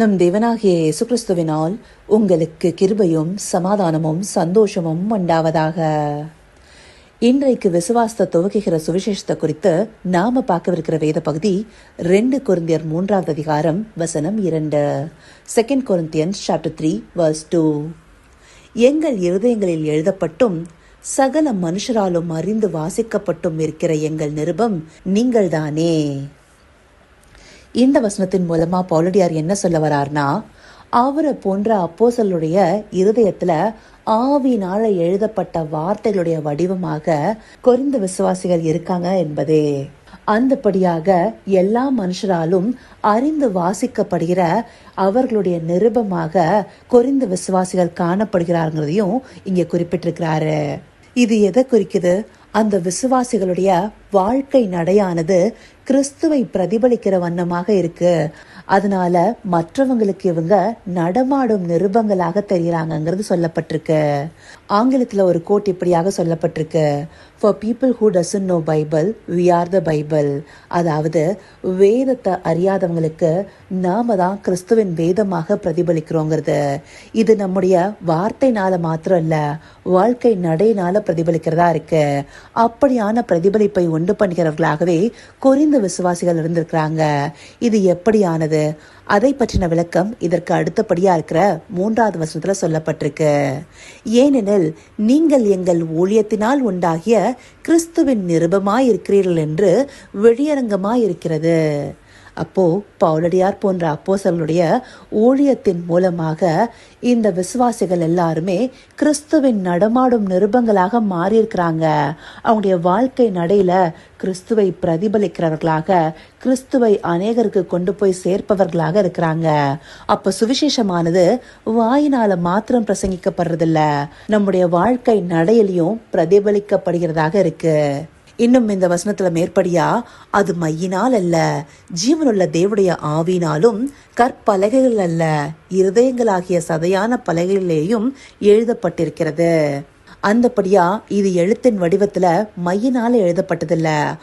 நம் தேவனாகிய இயேசு கிறிஸ்துவினால் உங்களுக்கு கிருபையும் சமாதானமும் சந்தோஷமும் உண்டாவதாக. இன்றைக்கு விசுவாசத்தை துவக்குகிற சுவிசேஷத்தை குறித்து நாம பார்க்கவிருக்கிற வேத பகுதி ரெண்டு கொருந்தியர் மூன்றாவது அதிகாரம் வசனம் இரண்டு. Second Corinthians chapter three verse two எங்கள் இருதயங்களில் எழுதப்பட்டும் சகல மனுஷராலும் அறிந்து வாசிக்கப்பட்டும் இருக்கிற எங்கள் நிருபம் நீங்கள்தானே. இந்த வசனத்தின் மூலமா பவுலடியார் என்ன சொல்ல வரார்னா அவரை போன்ற அப்போசலுடைய இருதயத்துல ஆவினால எழுதப்பட்ட வார்த்தைகளுடைய வடிவமாக கொரிந்த விசுவாசிகள் இருக்காங்க என்பதே. அந்தபடியாக எல்லா மனுஷராலும் அறிந்து வாசிக்கப்படுகிற அவர்களுடைய நிருபமாக குறைந்த விசுவாசிகள் காணப்படுகிறாருங்கிறதையும் இங்க குறிப்பிட்டிருக்கிறாரு. இது எதை குறிக்குது? அந்த விசுவாசிகளுடைய வாழ்க்கை நடையானது கிறிஸ்துவை பிரதிபலிக்கிற வண்ணமாக இருக்கு. அதனால மற்றவங்களுக்கு இவங்க நடமாடும் நிருபங்களாக தெரிகிறாங்கிறது சொல்லப்பட்டிருக்கு. ஆங்கிலத்துல ஒரு கோட் இப்படியாக சொல்லப்பட்டிருக்கு. For people who doesn't know Bible we are the Bible அதாவது வேதத்தை அறியாதவங்களுக்கு நாம தான் கிறிஸ்துவின் வேதமாக பிரதிபலிக்கிறோங்கிறது. இது நம்முடைய வார்த்தைனால மாத்திரம் இல்ல வாழ்க்கை நடையினால பிரதிபலிக்கிறதா இருக்கு. அப்படியான பிரதிபலிப்பை உண்டு பண்ணுகிறவர்களாகவே குறைந்த விசுவாசிகள் இருந்திருக்கிறாங்க. இது எப்படியானது? அதை பற்றின விளக்கம் இதற்கு அடுத்தபடியா இருக்கிற மூன்றாவது வசனத்தில் சொல்லப்பட்டிருக்கு. ஏனெனில் நீங்கள் எங்கள் ஊழியத்தினால் உண்டாகிய கிறிஸ்துவின் நிருபமாயிருக்கிறீர்கள் என்று வெளியரங்கமாயிருக்கிறது. அப்போ பவுலடியார் போன்ற அப்போசர்களுடைய ஊழியத்தின் மூலமாக இந்த விசுவாசிகள் எல்லாருமே கிறிஸ்துவின் நடமாடும் நிருபங்களாக மாறியிருக்கிறாங்க. அவங்களுடைய வாழ்க்கை நடையில கிறிஸ்துவை பிரதிபலிக்கிறவர்களாக கிறிஸ்துவை அநேகருக்கு கொண்டு போய் சேர்ப்பவர்களாக இருக்கிறாங்க. அப்ப சுவிசேஷமானது வாயினால மாத்திரம் பிரசங்கிக்கப்படுறதில்ல. நம்முடைய வாழ்க்கை நடையிலையும் பிரதிபலிக்கப்படுகிறதாக இருக்கு. இன்னும் இந்த வசனத்துல மேற்படியா அது மையினால் அல்ல ஜீவனுள்ள தேவடைய ஆவினாலும் கற்பலகைகள் அல்ல இருதயங்களாகிய சதையான பலகைகளிலேயும் எழுதப்பட்டிருக்கிறது. அந்தபடியா இது எழுத்தின் வடிவத்துல மையினால எழுதப்பட்டதில்ல.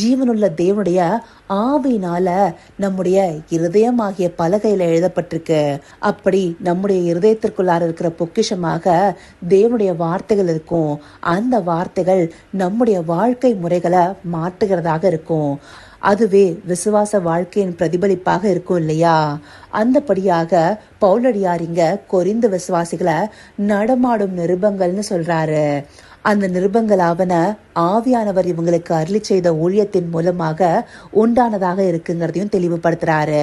ஜீவனுள்ள தேவனுடைய ஆவினால நம்முடைய இருதயமாகிய பலகையில எழுதப்பட்டிருக்கு. அப்படி நம்முடைய இருதயத்திற்குள்ளார இருக்கிற பொக்கிஷமாக தேவனுடைய வார்த்தைகள் இருக்கும். அந்த வார்த்தைகள் நம்முடைய வாழ்க்கை முறைகளை மாற்றுகிறதாக இருக்கும். அதுவே விசுவாச வாழ்க்கையின் பிரதிபலிப்பாக இருக்கும் இல்லையா? அந்தபடியாக பவுலடியார் இங்க கொரிந்த விசுவாசிகளை நடமாடும் நிருபங்கள்னு சொல்றாரு. அந்த நிருபங்களாவன ஆவியானவர் இவங்களுக்கு அருளி செய்த ஊழியத்தின் மூலமாக உண்டானதாக இருக்குங்கிறதையும் தெளிவுபடுத்துறாரு.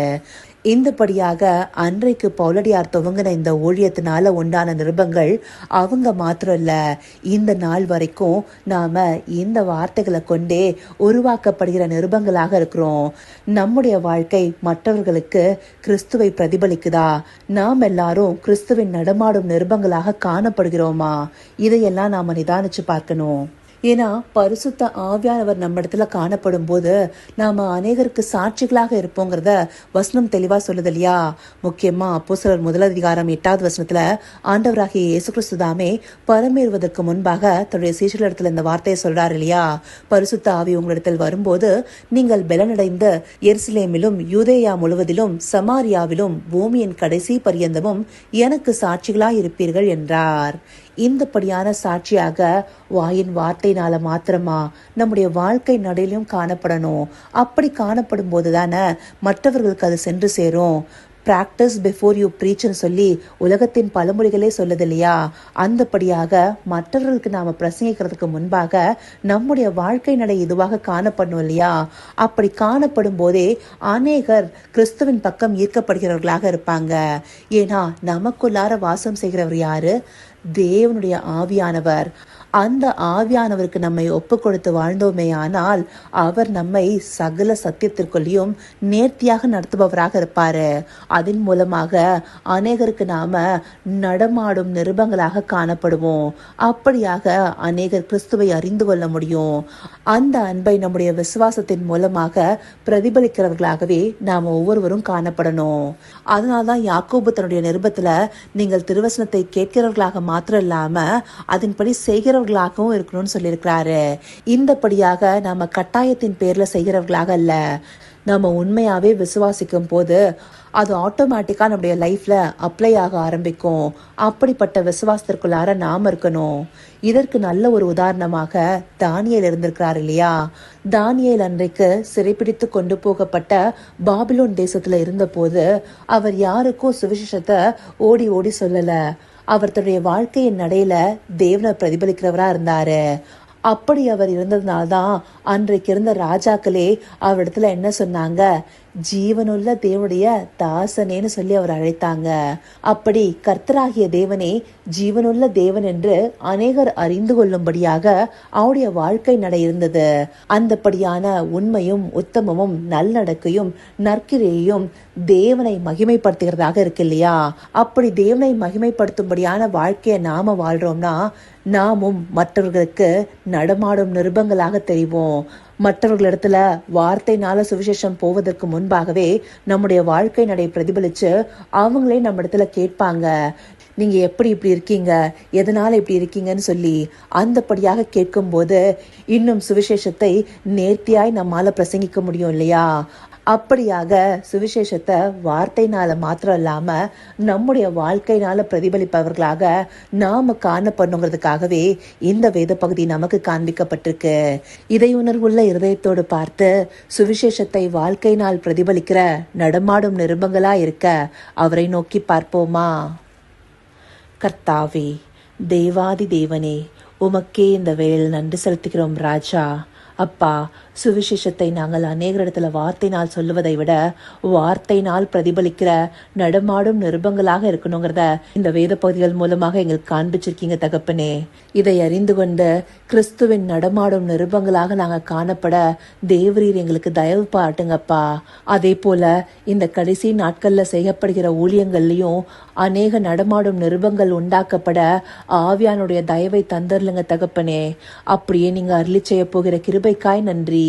இந்தபடியாக அன்றைக்கு பௌலடியார் துவங்கின இந்த ஊழியத்தினால உண்டான நிருபங்கள் அவங்க மாத்திரம் இல்லை இந்த நாள் வரைக்கும் நாம இந்த வார்த்தைகளை கொண்டே உருவாக்கப்படுகிற நிருபங்களாக இருக்கிறோம். நம்முடைய வாழ்க்கை மற்றவர்களுக்கு கிறிஸ்துவை பிரதிபலிக்குதா? நாம் எல்லாரும் கிறிஸ்துவின் நடமாடும் நிருபங்களாக காணப்படுகிறோமா? இதையெல்லாம் நாம நிதானிச்சு பார்க்கணும். ஏன்னா பரிசுத்த ஆவியானவர் நம்ம இடத்துல காணப்படும் போது நாம அநேகருக்கு சாட்சிகளாக இருப்போங்கிறத வசனம் தெளிவா சொல்லுது இல்லையா? முக்கியமா அப்போ சிலர் முதலதிகாரம் எட்டாவது வசனத்துல ஆண்டவராகிய இயேசு கிறிஸ்து தாமே பரமேறுவதற்கு முன்பாக தன்னுடைய சீசலிடத்தில் இந்த வார்த்தையை சொல்றாரு இல்லையா? பரிசுத்த ஆவி உங்களிடத்தில் வரும்போது நீங்கள் பலனடைந்த எருசலேமிலும் யூதேயா முழுவதிலும் சமாரியாவிலும் பூமியின் கடைசி பரியந்தமும் எனக்கு சாட்சிகளாய் இருப்பீர்கள் என்றார். இந்தப்படியான சாட்சியாக வாயின் வார்த்தையினால மாத்திரமா நம்முடைய வாழ்க்கை நடையிலும் காணப்படணும். அப்படி காணப்படும் போது தானே மற்றவர்களுக்கு அது சென்று சேரும். ப்ராக்டிஸ் பிஃபோர் யூ ப்ரீச்னு சொல்லி உலகத்தின் பழமொழிகளே சொல்லுது இல்லையா? அந்தபடியாக மற்றவர்களுக்கு நாம் பிரசங்கிக்கிறதுக்கு முன்பாக நம்முடைய வாழ்க்கை நடை இதுவாக காணப்படணும் இல்லையா? அப்படி காணப்படும் போதே அநேகர் கிறிஸ்துவின் பக்கம் ஈர்க்கப்படுகிறவர்களாக இருப்பாங்க. ஏன்னா நமக்குள்ளார வாசம் செய்கிறவர் யாரு? தேவனுடைய ஆவியானவர். அந்த ஆவியானவருக்கு நம்மை ஒப்பு கொடுத்து வாழ்ந்தோமே ஆனால் அவர் நம்மை சகல சத்தியத்திற்குள்ளேயும் நேர்த்தியாக நடத்துபவராக இருப்பார். அதன் மூலமாக அநேகருக்கு நாம நடமாடும் நிருபங்களாக காணப்படுவோம். அப்படியாக அநேகர் கிறிஸ்துவை அறிந்து கொள்ள முடியும். அந்த அன்பை நம்முடைய விசுவாசத்தின் மூலமாக பிரதிபலிக்கிறவர்களாகவே நாம் ஒவ்வொருவரும் காணப்படணும். அதனால்தான் யாக்கோபு தன்னுடைய நிருபத்தில் நீங்கள் திருவசனத்தை கேட்கிறவர்களாக மாத்திரம் இல்லாமல் அதன்படி செய்கிற செய்கிறவர்களாகவும் இருக்கணும்னு சொல்லியிருக்கிறாரு. இந்தபடியாக நாம கட்டாயத்தின் பேர்ல செய்கிறவர்களாக அல்ல. நம்ம உண்மையாவே விசுவாசிக்கும் போது அது ஆட்டோமேட்டிக்காக நம்முடைய லைஃப்ல அப்ளை ஆக ஆரம்பிக்கும். அப்படிப்பட்ட விசுவாசத்திற்குள்ளார நாம இருக்கணும். இதற்கு நல்ல ஒரு உதாரணமாக தானியல் இருந்திருக்கிறார் இல்லையா? தானியல் அன்றைக்கு சிறைப்பிடித்து கொண்டு போகப்பட்ட பாபிலோன் தேசத்துல இருந்தபோது அவர் யாருக்கும் சுவிசேஷத்தை ஓடி ஓடி சொல்லல. அவர் தன்னுடைய வாழ்க்கையின் நடையில தேவனை பிரதிபலிக்கிறவரா இருந்தாரு. அப்படி அவர் இருந்ததுனால்தான் அன்றைக்கு இருந்த ராஜாக்களே அவரிடத்துல என்ன சொன்னாங்க? ஜீவனுள்ள தேவனுடைய தாசனேன்னு சொல்லி அவர் அழைத்தாங்க. அப்படி கர்த்தராகிய தேவனே ஜீவனுள்ள தேவன் என்று அநேகர் அறிந்து கொள்ளும்படியாக அவருடைய வாழ்க்கை நடை இருந்தது. அந்தபடியான உண்மையும் உத்தமமும் நல்லடக்கையும் நற்கிரையும் தேவனை மகிமைப்படுத்துகிறதாக இருக்கு இல்லையா? அப்படி தேவனை மகிமைப்படுத்தும்படியான வாழ்க்கையை நாம வாழ்றோம்னா நாமும் மற்றவர்களுக்கு நடமாடும் நிருபங்களாக தெரிவோம். மற்றவர்களிடத்துல வார்த்தைனால சுவிசேஷம் போவதற்கு முன்பாகவே நம்முடைய வாழ்க்கை நடை பிரதிபலிச்சு அவங்களே நம்ம இடத்துல கேட்பாங்க. நீங்கள் எப்படி இப்படி இருக்கீங்க? எதனால் இப்படி இருக்கீங்கன்னு சொல்லி அந்தப்படியாக கேட்கும்போது இன்னும் சுவிசேஷத்தை நேர்த்தியாய் நம்மால் பிரசங்கிக்க முடியும் இல்லையா? அப்படியாக சுவிசேஷத்தை வார்த்தைனால மாத்திரம் இல்லாமல் நம்முடைய வாழ்க்கையினால பிரதிபலிப்பவர்களாக நாம் காணப்படணுங்கிறதுக்காகவே இந்த வேத பகுதி நமக்கு காண்பிக்கப்பட்டிருக்கு. இதை உணர்வுள்ள இருதயத்தோடு பார்த்து சுவிசேஷத்தை வாழ்க்கையினால் பிரதிபலிக்கிற நடமாடும் நிருபங்களா இருக்க அவரை நோக்கி பார்ப்போமா? கர்த்தாவே தேவாதி தேவனே உமக்கே இந்த வேலையில் நன்றி செலுத்துகிறோம் ராஜா. அப்பா சுவிசேஷத்தை நாங்கள் அநேகரிடத்துல வார்த்தையினால் சொல்லுவதை விட வார்த்தையினால் பிரதிபலிக்கிற நடமாடும் நிருபங்களாக இருக்கணுங்கிறத இந்த வேத பகுதிகள் மூலமாக எங்களுக்கு காண்பிச்சிருக்கீங்க தகப்பனே. இதை அறிந்து கொண்டு கிறிஸ்துவின் நடமாடும் நிருபங்களாக நாங்கள் காணப்பட தேவரீர் எங்களுக்கு தயவு பாட்டுங்கப்பா. அதே போல இந்த கடைசி நாட்கள்ல செய்யப்படுகிற ஊழியங்கள்லயும் அநேக நடமாடும் நிருபங்கள் உண்டாக்கப்பட ஆவியானுடைய தயவை தந்தர்லுங்க தகப்பனே. அப்படியே நீங்க அருளி செய்ய போகிற கிருபைக்காய் நன்றி.